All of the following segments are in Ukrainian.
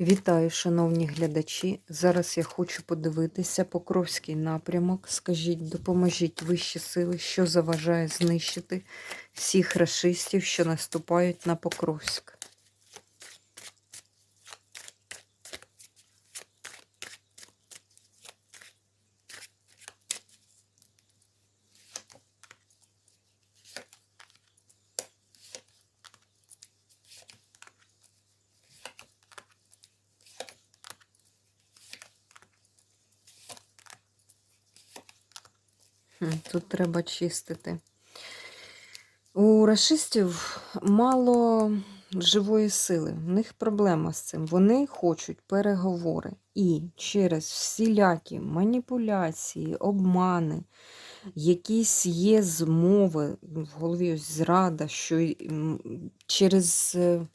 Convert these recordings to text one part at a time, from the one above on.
Вітаю, шановні глядачі. Зараз я хочу подивитися Покровський напрямок. Скажіть, допоможіть вищі сили, що заважає знищити всіх рашистів, що наступають на Покровськ. Тут треба чистити. У рашистів мало живої сили. В них проблема з цим. Вони хочуть переговори. І через всілякі маніпуляції, обмани, якісь є змови в голові ось зрада, що через. е,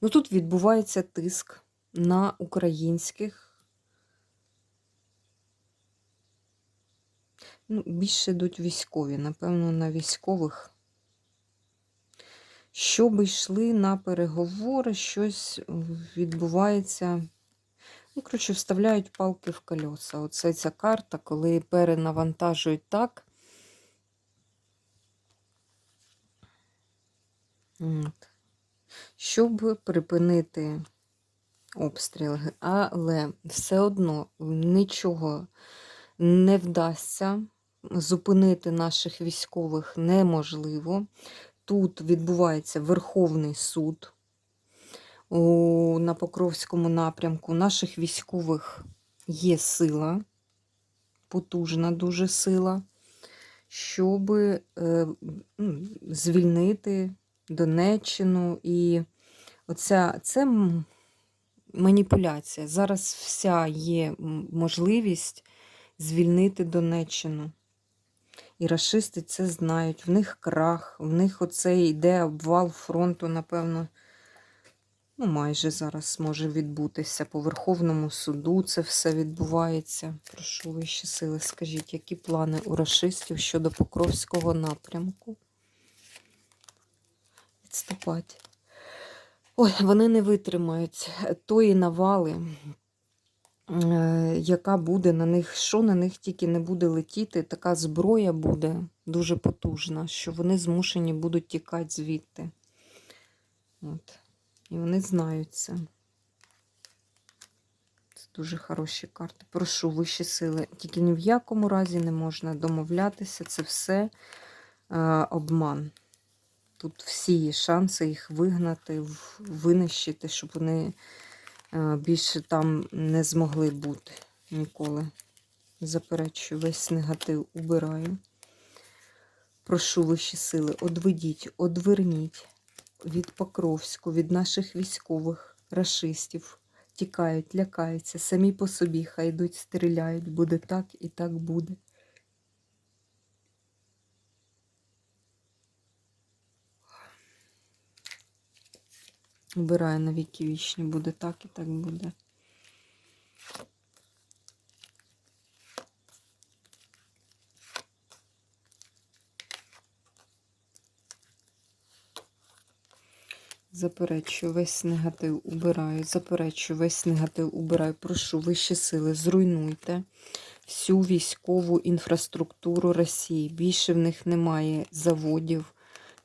Ну, тут відбувається тиск на українських Ну, більше йдуть військові, напевно, на військових. Щоб йшли на переговори, щось відбувається. Ну, коротше, вставляють палки в кольоса. Оце ця карта, коли перенавантажують так. От. Щоб припинити обстріл. Але все одно нічого не вдасться зупинити наших військових неможливо. Тут відбувається Верховний суд у, на Покровському напрямку. Наших військових є сила, потужна дуже сила, щоб е, ну, звільнити Донеччину. І оця це маніпуляція. Зараз вся є можливість звільнити Донеччину. І рашисти це знають. В них крах, в них оце йде обвал фронту, напевно. Ну, майже зараз може відбутися. По Верховному суду це все відбувається. Прошу вищі сили, скажіть, які плани у рашистів щодо Покровського напрямку? Відступати. Ой, вони не витримають тої навали, е, яка буде на них, що на них тільки не буде летіти, така зброя буде дуже потужна, що вони змушені будуть тікати звідти. От. І вони знають це. Дуже хороші карти. Прошу вищі сили. Тільки ні в якому разі не можна домовлятися. Це все е, обман. Тут всі є шанси їх вигнати, винищити, щоб вони е, більше там не змогли бути ніколи. Заперечую, весь негатив убираю. Прошу вищі сили, одведіть, одверніть від Покровську, від наших військових, рашистів. Тікають, лякаються, самі по собі, хай йдуть, стріляють. Буде так і так буде. Убираю на віки вічні, буде так і так буде. Заперечую, весь негатив убираю. Заперечую, весь негатив убираю. Прошу вищі сили, зруйнуйте всю військову інфраструктуру Росії. Більше в них немає заводів,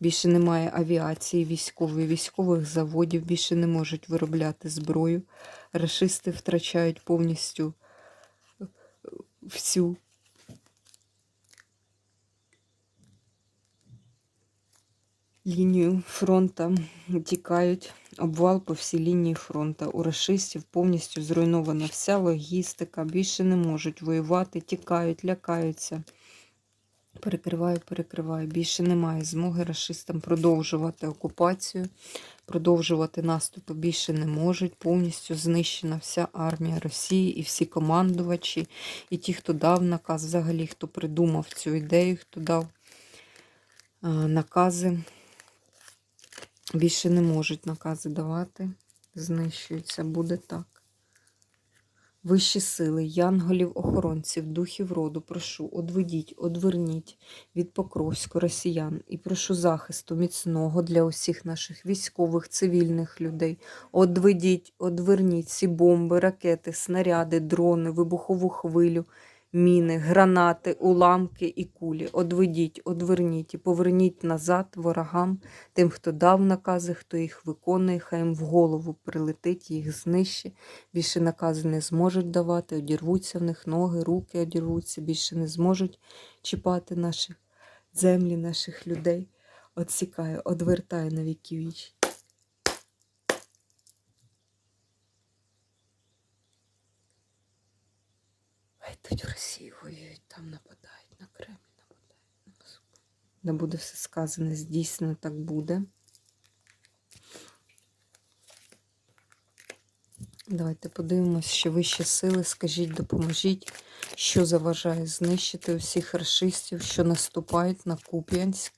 більше немає авіації військової, військових заводів, більше не можуть виробляти зброю. Рашисти втрачають повністю е, всю лінію фронту тікають. Обвал по всій лінії фронту. У рашистів повністю зруйнована вся логістика. Більше не можуть воювати, тікають, лякаються. Перекриваю, перекриваю. Більше немає змоги рашистам продовжувати окупацію, продовжувати наступи більше не можуть. Повністю знищена вся армія Росії і всі командувачі, і ті, хто дав наказ, взагалі, хто придумав цю ідею, хто дав накази. Більше не можуть накази давати. Знищуються, буде так. Вищі сили, янголів, охоронців, духів роду, прошу, одведіть, одверніть від Покровську росіян і прошу захисту міцного для усіх наших військових, цивільних людей. Одведіть, одверніть ці бомби, ракети, снаряди, дрони, вибухову хвилю, міни, гранати, уламки і кулі. Одведіть, одверніть і поверніть назад ворогам, тим, хто дав накази, хто їх виконує, хай їм в голову прилетить, їх знищить. Більше накази не зможуть давати, одірвуться в них ноги, руки одірвуться, більше не зможуть чіпати наші землі, наших людей. Отсікає, одвертає на віки вічні. Тут в Росії воюють, там нападають, на Кремль нападають. на Москву. Не буде все сказане, здійснено так буде. Давайте подивимось, що вищі сили, скажіть, допоможіть, що заважає знищити усіх расистів, що наступають на Куп'янськ.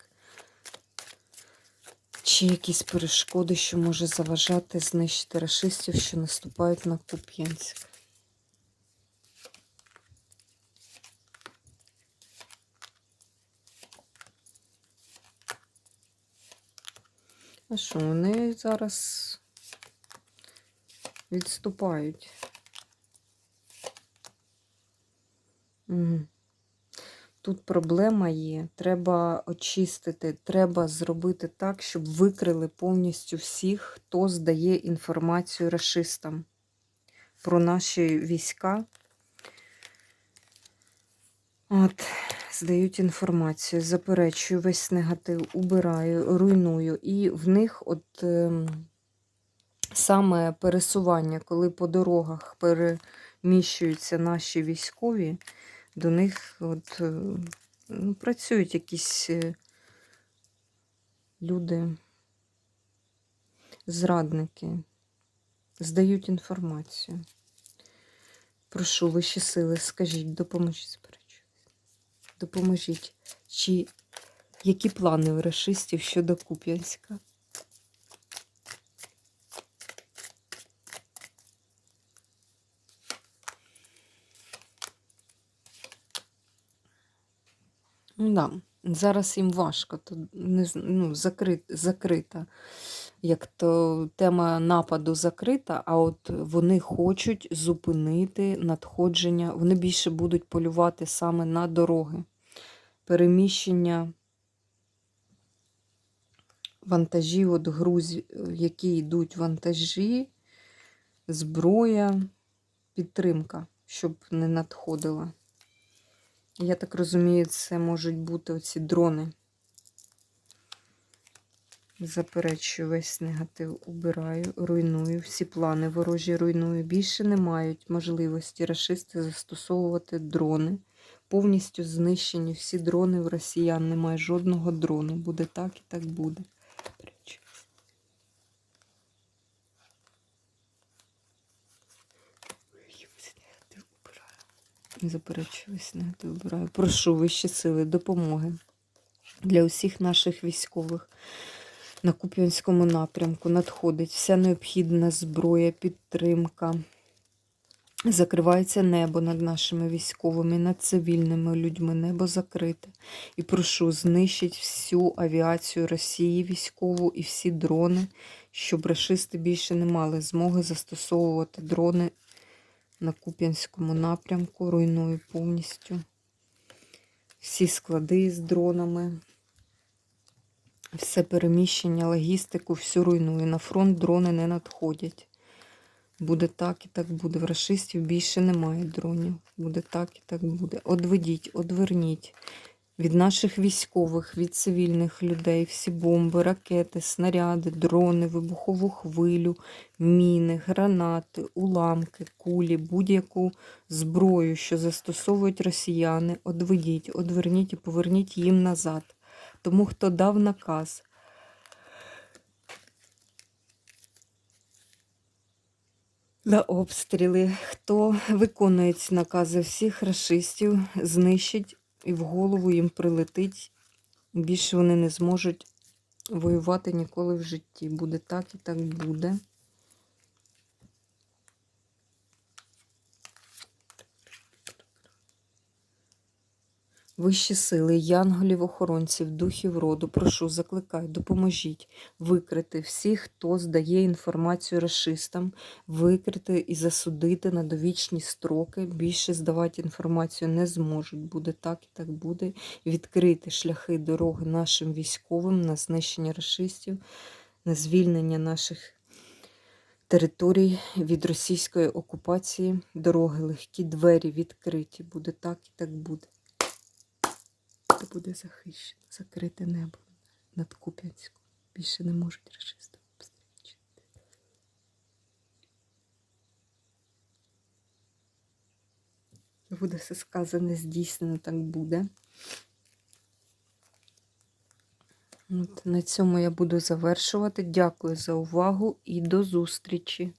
Чи якісь перешкоди, що може заважати знищити расистів, що наступають на Куп'янськ. Що, вони зараз відступають. Тут проблема є. Треба очистити, треба зробити так, щоб викрили повністю всіх, хто здає інформацію расистам про наші війська. От, здають інформацію, заперечую весь негатив, убираю, руйную. І в них от ем, саме пересування, коли по дорогах переміщуються наші військові, до них от, е, ну, працюють якісь е, люди, зрадники, здають інформацію. Прошу вищі сили, скажіть, допоможіть. Допоможіть. Чи які плани у расистів щодо Куп'янська? Ну да, зараз їм важко, то не, ну, закрит, закрита. Як то тема нападу закрита, а от вони хочуть зупинити надходження, вони більше будуть полювати саме на дороги, переміщення вантажів, от грузі, які йдуть вантажі, зброя, підтримка, щоб не надходила. Я так розумію, це можуть бути оці дрони. Заперечую весь негатив, убираю, руйную, всі плани ворожі руйную. Більше не мають можливості рашисти застосовувати дрони. Повністю знищені всі дрони в росіян. Немає жодного дрону. Буде так і так буде. Заперечую. Весь негатив убираю. Прошу вищі сили, допомоги для усіх наших військових на Куп'янському напрямку надходить вся необхідна зброя, підтримка. Закривається небо над нашими військовими, над цивільними людьми. Небо закрите. І прошу знищити всю авіацію Росії військову і всі дрони, щоб рашисти більше не мали змоги застосовувати дрони на Куп'янському напрямку. Руйную повністю всі склади з дронами. Все переміщення, логістику, всю руйнує. На фронт дрони не надходять. Буде так і так буде. В рашистів більше немає дронів. Буде так і так буде. Одведіть, одверніть від наших військових, від цивільних людей, всі бомби, ракети, снаряди, дрони, вибухову хвилю, міни, гранати, уламки, кулі, будь-яку зброю, що застосовують росіяни. Одведіть, одверніть і поверніть їм назад. Тому хто дав наказ. На обстріли, хто виконує ці накази всіх расистів, знищить і в голову їм прилетить. Більше вони не зможуть воювати ніколи в житті. Буде так і так буде. Вищі сили, янголів, охоронців, духів роду, прошу, закликаю, допоможіть викрити всіх, хто здає інформацію расистам, викрити і засудити на довічні строки. Більше здавати інформацію не зможуть. Буде так і так буде. Відкрити шляхи дороги нашим військовим на знищення расистів, на звільнення наших територій від російської окупації. Дороги легкі, двері відкриті. Буде так і так буде. Це буде захищено, закрите небо над Куп'янськом. Більше не можуть расисти обстрілювати. Буде все сказане, здійснено, так буде. От, на цьому я буду завершувати. Дякую за увагу і до зустрічі!